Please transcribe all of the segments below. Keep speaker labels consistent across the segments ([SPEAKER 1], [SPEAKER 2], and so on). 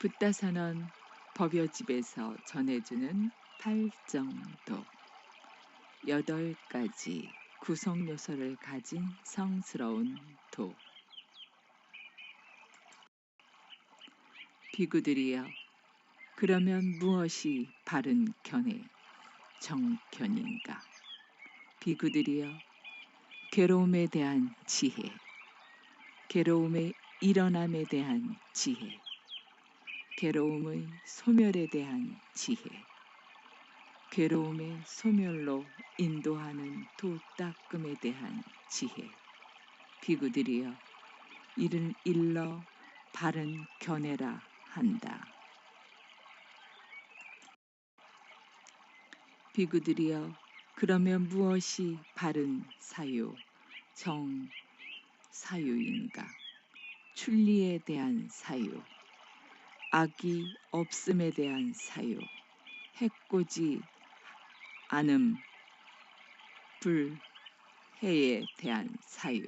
[SPEAKER 1] 붓다선언 법여집에서 전해주는 팔정도 여덟 가지 구성 요소를 가진 성스러운 도 비구들이여 그러면 무엇이 바른 견해 정견인가? 비구들이여 괴로움에 대한 지혜 괴로움의 일어남에 대한 지혜 괴로움의 소멸에 대한 지혜, 괴로움의 소멸로 인도하는 도닦음에 대한 지혜, 비구들이여 이를 일러 바른 견해라 한다. 비구들이여 그러면 무엇이 바른 사유, 정 사유인가? 출리에 대한 사유, 악이 없음에 대한 사유, 해코지 않음, 불해에 대한 사유,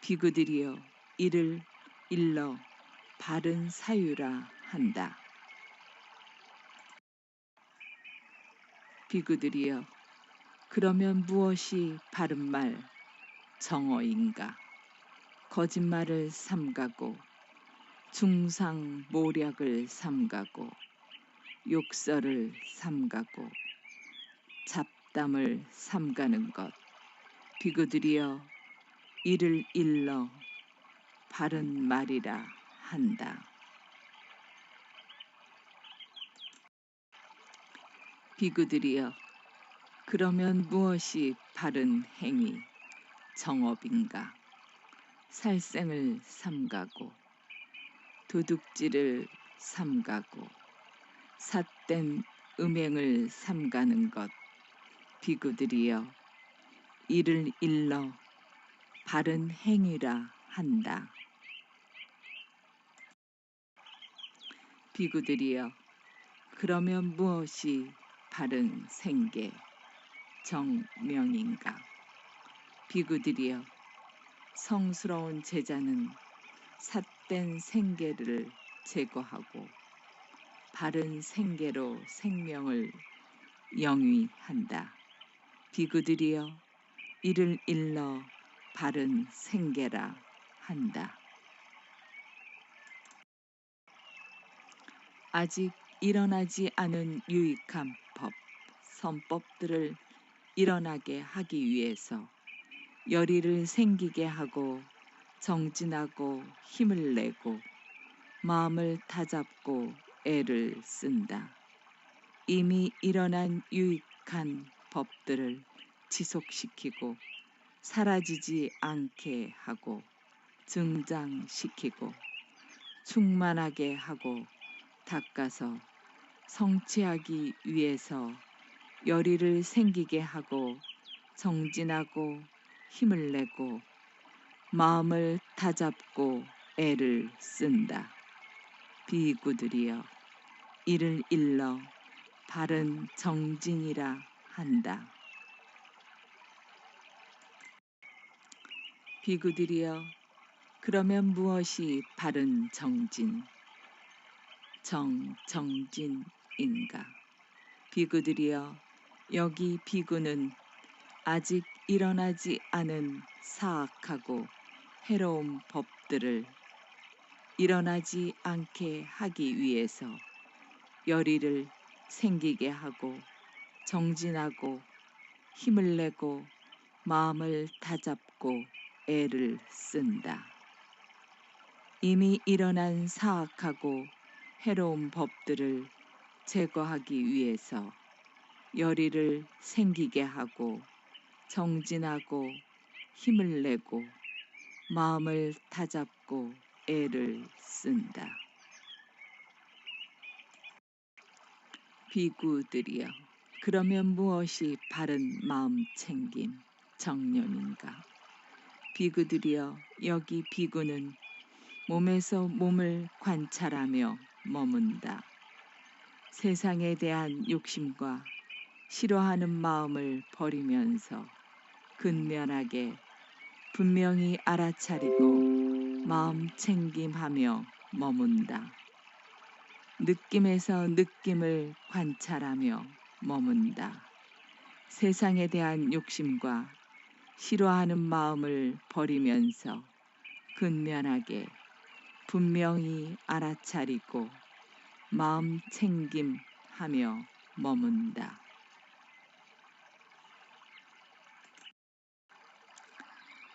[SPEAKER 1] 비구들이여 이를 일러 바른 사유라 한다. 비구들이여 그러면 무엇이 바른 말 정어인가? 거짓말을 삼가고 중상 모략을 삼가고 욕설을 삼가고 잡담을 삼가는 것 비구들이여 이를 일러 바른 말이라 한다. 비구들이여 그러면 무엇이 바른 행위 정업인가 살생을 삼가고 도둑질을 삼가고 삿된 음행을 삼가는 것 비구들이여 이를 일러 바른 행위라 한다. 비구들이여 그러면 무엇이 바른 생계 정명인가 비구들이여 성스러운 제자는 삿 된 생계를 제거하고 바른 생계로 생명을 영위한다. 비구들이여 이를 일러 바른 생계라 한다. 아직 일어나지 않은 유익한 법, 선법들을 일어나게 하기 위해서 열의를 생기게 하고 정진하고 힘을 내고 마음을 다잡고 애를 쓴다. 이미 일어난 유익한 법들을 지속시키고 사라지지 않게 하고 증장시키고 충만하게 하고 닦아서 성취하기 위해서 열의를 생기게 하고 정진하고 힘을 내고 마음을 다잡고 애를 쓴다. 비구들이여 이를 일러 바른 정진이라 한다. 비구들이여 그러면 무엇이 바른 정진 정 정진인가 비구들이여 여기 비구는 아직 일어나지 않은 사악하고 해로운 법들을 일어나지 않게 하기 위해서 열의를 생기게 하고 정진하고 힘을 내고 마음을 다잡고 애를 쓴다. 이미 일어난 사악하고 해로운 법들을 제거하기 위해서 열의를 생기게 하고 정진하고 힘을 내고 마음을 다잡고 애를 쓴다. 비구들이여 그러면 무엇이 바른 마음 챙김 정념인가? 비구들이여 여기 비구는 몸에서 몸을 관찰하며 머문다. 세상에 대한 욕심과 싫어하는 마음을 버리면서 근면하게 분명히 알아차리고 마음 챙김하며 머문다. 느낌에서 느낌을 관찰하며 머문다. 세상에 대한 욕심과 싫어하는 마음을 버리면서 근면하게 분명히 알아차리고 마음 챙김하며 머문다.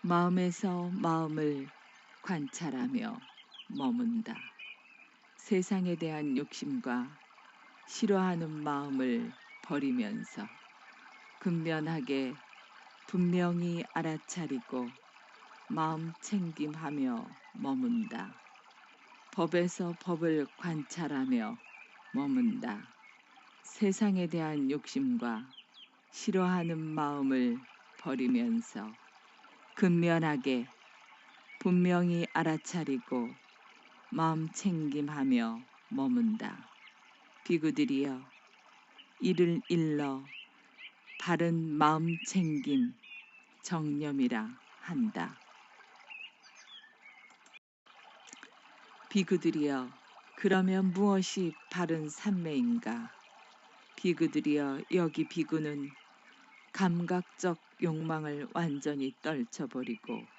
[SPEAKER 1] 마음에서 마음을 관찰하며 머문다. 세상에 대한 욕심과 싫어하는 마음을 버리면서 근면하게 분명히 알아차리고 마음 챙김하며 머문다. 법에서 법을 관찰하며 머문다. 세상에 대한 욕심과 싫어하는 마음을 버리면서 근면하게 분명히 알아차리고 마음 챙김하며 머문다. 비구들이여 이를 일러 바른 마음 챙김 정념이라 한다. 비구들이여 그러면 무엇이 바른 삼매인가? 비구들이여 여기 비구는 감각적 욕망을 완전히 떨쳐버리고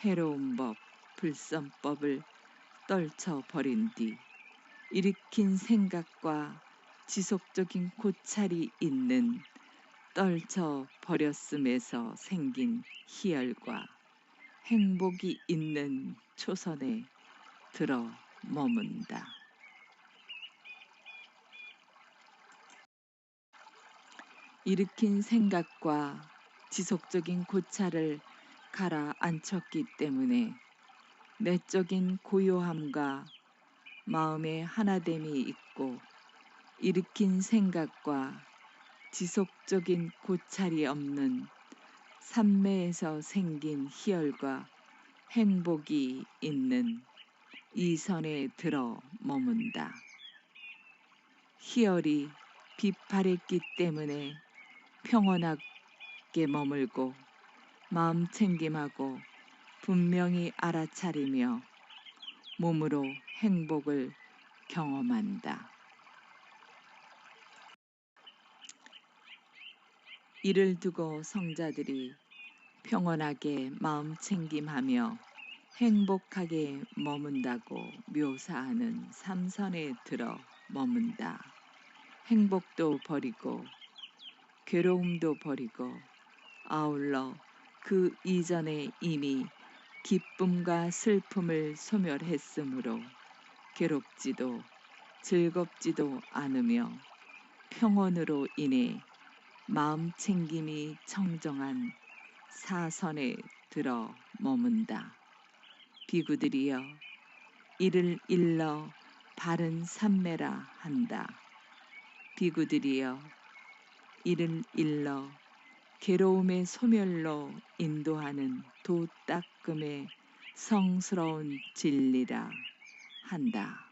[SPEAKER 1] 해로운 법, 불선법을 떨쳐버린 뒤 일으킨 생각과 지속적인 고찰이 있는 떨쳐버렸음에서 생긴 희열과 행복이 있는 초선에 들어 머문다. 일으킨 생각과 지속적인 고찰을 가라앉혔기 때문에 내적인 고요함과 마음의 하나됨이 있고 일으킨 생각과 지속적인 고찰이 없는 삼매에서 생긴 희열과 행복이 있는 이 선에 들어 머문다. 희열이 비파랬기 때문에 평온하 게 머물고 마음 챙김하고 분명히 알아차리며 몸으로 행복을 경험한다. 이를 두고 성자들이 평온하게 마음 챙김하며 행복하게 머문다고 묘사하는 삼선에 들어 머문다. 행복도 버리고 괴로움도 버리고 아울러 그 이전에 이미 기쁨과 슬픔을 소멸했으므로 괴롭지도 즐겁지도 않으며 평온으로 인해 마음 챙김이 청정한 사선에 들어 머문다. 비구들이여 이를 일러 바른 삼매라 한다. 비구들이여 이를 일러 괴로움의 소멸로 인도하는 도닦음의 성스러운 진리라 한다.